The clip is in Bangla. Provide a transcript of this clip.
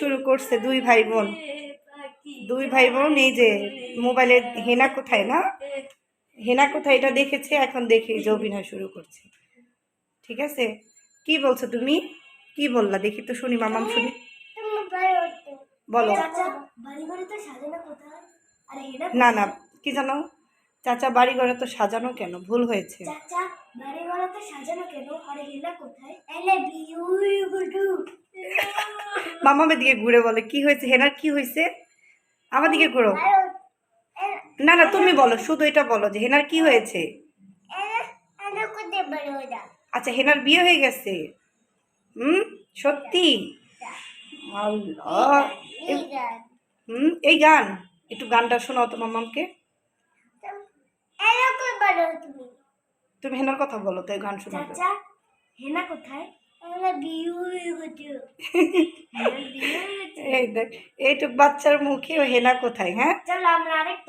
শুরু করছে দুই ভাই বোন দুই ভাই বোন এই যে মোবাইলে হেনা কোথায় না? হেনা কোথায় এটা দেখেছে, এখন দেখে যে অভিনয় শুরু করছে। ঠিক আছে? কি বলছো তুমি? কি বললা? দেখি তো শুনি, মামাম শুনি। বলো। না না, কি জানো? চাচা বাড়ি ঘরে তো সাজানো কেন? ভুল হয়েছে। চাচা বাড়ি ঘরে তো সাজানো কেন? হেনা কোথায়? এলে বিউ মামামের দিকে ঘুরে বলে কি হয়েছে? হেনার কি হয়েছে? আমার দিকে ঘুরো। না না তুমি বলো শুধু এটা বলো যে হেনার কি হয়েছে? আচ্ছা হেনার বিয়ে হয়ে গেছে। হুম? সত্যি? হুম? এই গান একটু গানটা শোনাও তো মামামকে। তুমি হেনার কথা বলো তো এই গান চাচা হেনা কোথায়? এলে বিউ গুডু এই দেখ এইটুক বাচ্চার মুখে হেনা কোথায় হ্যাঁ? চলো আমরা আরেকটা